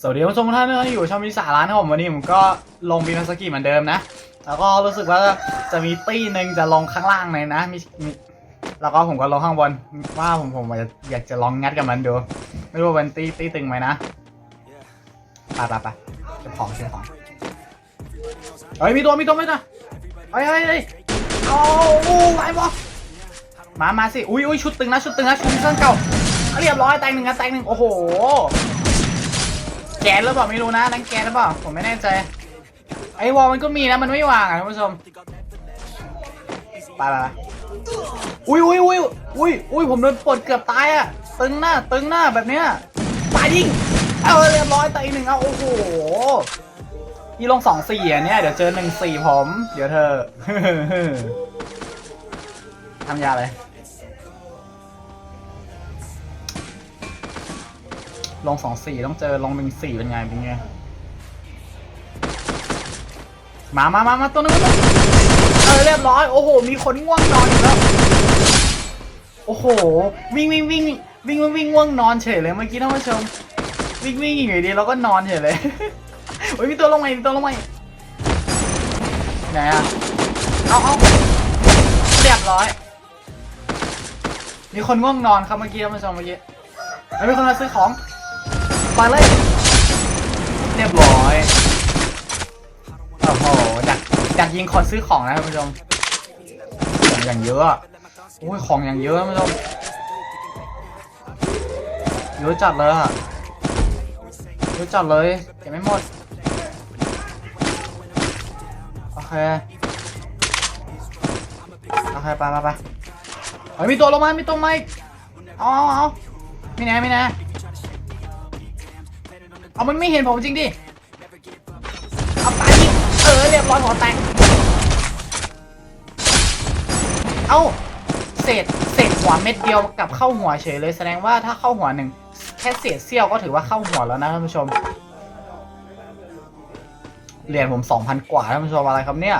สวัสดีคุณผู้ชมทุกท่านที่อยู่ช่องมิสาร้านนะครับผมวันนี้ผมก็ลงบีนาสกิเหมือนเดิมนะ แล้วก็รู้สึกว่าจะมีตี้หนึ่งจะลงข้างล่างเลยนะมีมีแล้วก็ผมก็ลงข้างบนว่าผมผมอยากจะลองงัดกับมันดู ไม่รู้ว่าเป็นตี้ตี้ตึงไหมนะไปไปไปเก็บของเก็บของเฮ้ยมีตัวมีตัวไหมนะเฮ้ยเฮ้ยเฮ้ยเอาอู้ไอ้บอมามาสิอุ้ยอุ้ยชุดตึงนะชุดตึงนะชุดซีซั่นเก่าเรียบร้อยแตงหนึ่งนะแตงหนึ่งโอ้โห แกนหรือเปล่าไม่รู้นะนั่นแกนหรือเปล่าผมไม่แน่ใจ ไอ้วอลมันก็มีนะมันไม่วางอะท่านผู้ชมไปไปไปอุ้ยอุ้ยอุ้ยอุ้ยอุ้ยผมโดนปลดเกือบตายอะตึงหน้าตึงหน้าแบบเนี้ยตายยิงเอาเรียบร้อยตายอีกหนึ่งเอาโอ้โหยี่ลงสองสี่อะเนี่ยเดี๋ยวเจอหนึ่งสี่ผม เดี๋ยวเธอทำยาเลย ลงสองสี่ต้องเจอลงหนึ่งสี่เป็นไงเป็นไงมามามามาตัวนึงเออเรียบร้อย โอ้โห มีคนง่วงนอนอยู่แล้ว โอ้โหวิ่งวิ่งวิ่งวิ่งวิ่งวิ่งง่วงนอนเฉยเลยเมื่อกี้ท่านผู้ชม วิ่งวิ่งอยู่ดีเราก็นอนเฉยเลยโอ้ยมีตัวลงมามีตัวลงมาไหนอะเอาเอาเรียบร้อย มีคนง่วงนอนครับเมื่อกี้ท่านผู้ชมเมื่อกี้แล้วมีคนมาซื้อของ มาเลย เรียบร้อยโอ้โหดักดักยิงคนซื้อของนะท่านผู้ชมของอย่างเยอะโอ้ยของอย่างเยอะท่านผู้ชมเยอะจัดเลยอะเยอะจัดเลยเก็บไม่หมดโอเคโอเคไปไปไปเฮ้ยมีตัวลงมา มีตัวมาอีกเอาเอาเอาไม่แน่ไม่แน่ เอามันไม่เห็นผมจริงดิ เอาตายยิงเออเรียบร้อยหัวแตก เอาเศษเศษหัวเม็ดเดียวกับเข้าหัวเฉยเลยแสดงว่าถ้าเข้าหัวหนึ่งแค่เศษเสี้ยวก็ถือว่าเข้าหัวแล้วนะท่านผู้ชม เหรียญผมสองพันกว่าท่านผู้ชมอะไรครับเนี่ย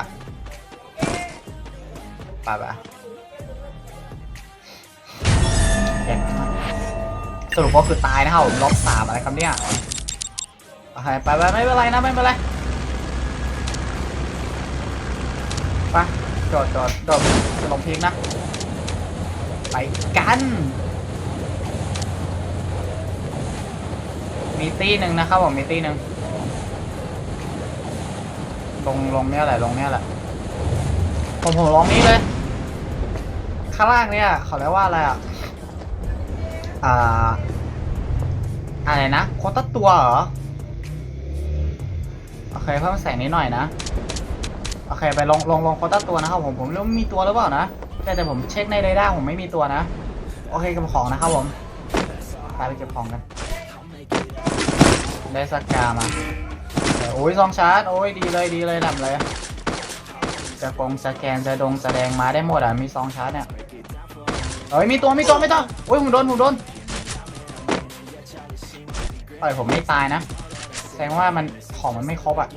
ไปไปเห็นสรุปก็คือตายนะครับผมล็อกสามอะไรครับเนี่ย โอเคไปไปไม่เป็นไรนะไม่เป็นไรไปจอดจอดจอดจะลงพีกนะ ไปกัน มีตีหนึ่งนะครับผมมีตีหนึ่งลงลงเนี่ยแหละลงเนี่ยแหละผมผมลงนี้เลยข้างล่างเนี่ยเขาเรียกว่าอะไรอะอ่าอะไรนะโคตรตัวเหรอ โอเคเพิ่มแสงนิดหน่อยนะ โอเคไปลงลงลงโคต้าตัวนะครับผมผมไม่รู้มีตัวหรือเปล่านะแต่แต่ผมเช็คในเรดาร์ผมไม่มีตัวนะ โอเคเก็บของนะครับผมไปไปเก็บของกัน ได้สกามาโอ้ยซองชาร์จโอ้ยดีเลยดีเลยทำเลยจะกงสแกนจะดงแสดงมาได้หมดอะมีซองชาร์จเนี่ยเฮ้ยมีตัวมีตัวไม่ต้องโอ้ยผมโดนผมโดนเอ้ยผมไม่ตายนะแสดงว่ามัน ของมันไม่ครบอะ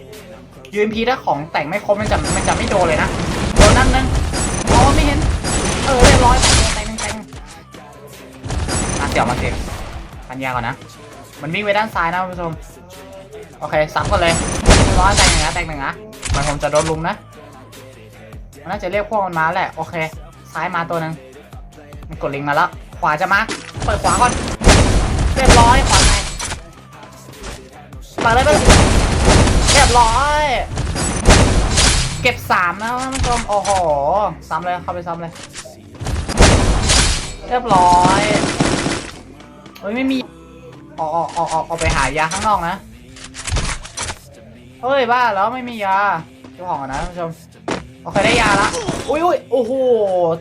ยูเอ็มพีถ้าของแต่งไม่ครบมันจะมันจะไม่โดนเลยนะโดนนั่นนึงอ๋อไม่เห็น เออเรียบร้อยแต่งแต่งแต่งมาเสี่ยวมาเก็บพันยาก่อนนะ มันวิ่งไปด้านซ้ายนะคุณผู้ชม โอเคซ้ำกันเลยเรียบร้อยแต่งหนึ่งนะแต่งหนึ่งนะมันผมจะโดนลุมนะมันน่าจะเรียกพวกมันมาแหละ โอเค ซ้ายมาตัวหนึ่งมันกดลิงก์มาแล้ว ขวาจะมา เปิดขวาก่อน เรียบร้อยขวา ปมาเลยไปเลยเรียบร้อย เก็บสามนะท่านผู้ชมโอ้โหซ้ำเลยเข้าไปซ้ำเลย เรียบร้อยเฮ้ยไม่มีออกออกออกออกออกไปหายาข้างนอกนะ เฮ้ยบ้าแล้วไม่มียาเจ้าของก่อนนะท่านผู้ชมโอเคได้ยาละอุ้ยอุ้ยโอ้โห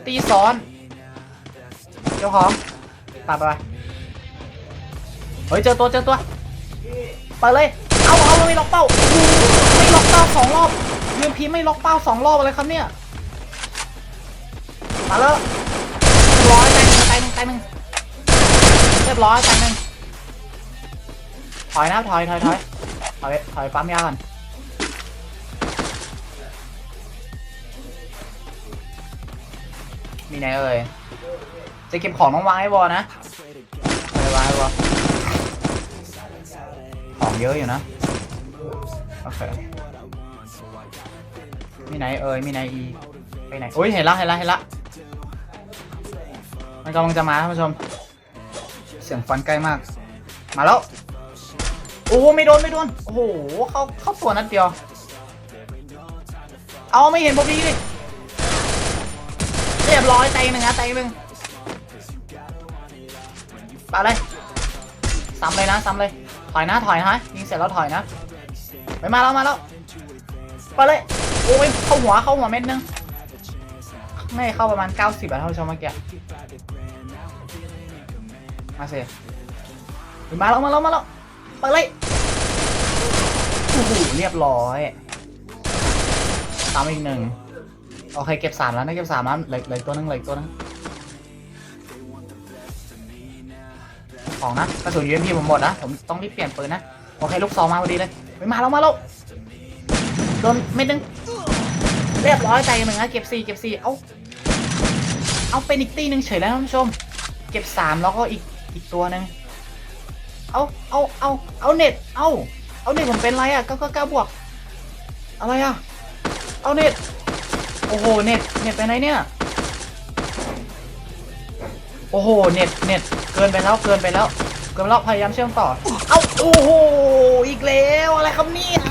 ตีซ้อนเจ้าของตัดไปเฮ้ยเจอตัวเจอตัว ไปเลย เอาเอาไม่ล็อกเป้าไม่ล็อกเป้าสองรอบยูเอ็มพีไม่ล็อกเป้าสองรอบอะไรครับเนี่ย มาแล้วเรียบร้อยตายหนึ่งตายหนึ่งตายหนึ่งเรียบร้อยตายหนึ่งถอยนะถอยถอยถอยถอยถอยปั๊มยาก่อนมีไหนเอ่ยจะเก็บของต้องวางให้บอลนะไปวางให้บอล ของเยอะอยู่นะ โอเค มีไหนเอ่ย มีไหนอีไปไหนโอ้ย เห็นละ เห็นละ เห็นละ มันกำลังจะมาท่านผู้ชม เสียงฟันใกล้มาก มาแล้ว โอ้โห ไม่โดน ไม่โดน โอ้โห เข้า เข้าตัวนัดเดียว เอาไม่เห็นบอบบี้ดิเรียบร้อยใจหนึ่งนะใจหนึ่งไปเลยซ้ำเลยนะซ้ำเลย ถอยนะถอยนะยิงเสร็จแล้วถอยนะไปมาแล้วมาแล้วไปเลยโอ้ยเข้าหัวเข้าหัวเม็ดนึงไม่เข้าประมาณ 90อะเท่าชมเมื่อกี้มาสิมาแล้วมาแล้วมาแล้วไปเลยโอ้โหเรียบร้อยตามอีกหนึ่งโอเคเก็บสามแล้วนะเก็บสามแล้วเหลือเหลือตัวนึงเหลือตัวนึง ของนะกระสุนยูเอ็มพีผมหมดนะ ผมต้องรีบเปลี่ยนปืนนะ โอเค ลูกซองมาพอดีเลยไปมาแล้วมาแล้วโดนเม็ดนึงเรียบร้อยใจหนึ่งนะเก็บสี่เก็บสี่เอาเอาเป็นอีกตีหนึ่งเฉยแล้วท่านผู้ชม เก็บสามแล้วก็อีกอีกตัวหนึ่งเอาเอาเอาเอาเน็ตเอาเอาเน็ตผมเป็นไรอะเก้าเก้าเก้าบวกอะไรอะเอาเน็ตโอ้โหเน็ตเน็ตไปไหนเนี่ย โอ้โห เน็ตเน็ตเกินไปแล้ว เกินไปแล้ว เกินแล้ว พยายามเชื่อมต่อ เอ้า โอ้โห อีกแล้ว อะไรครับเนี่ย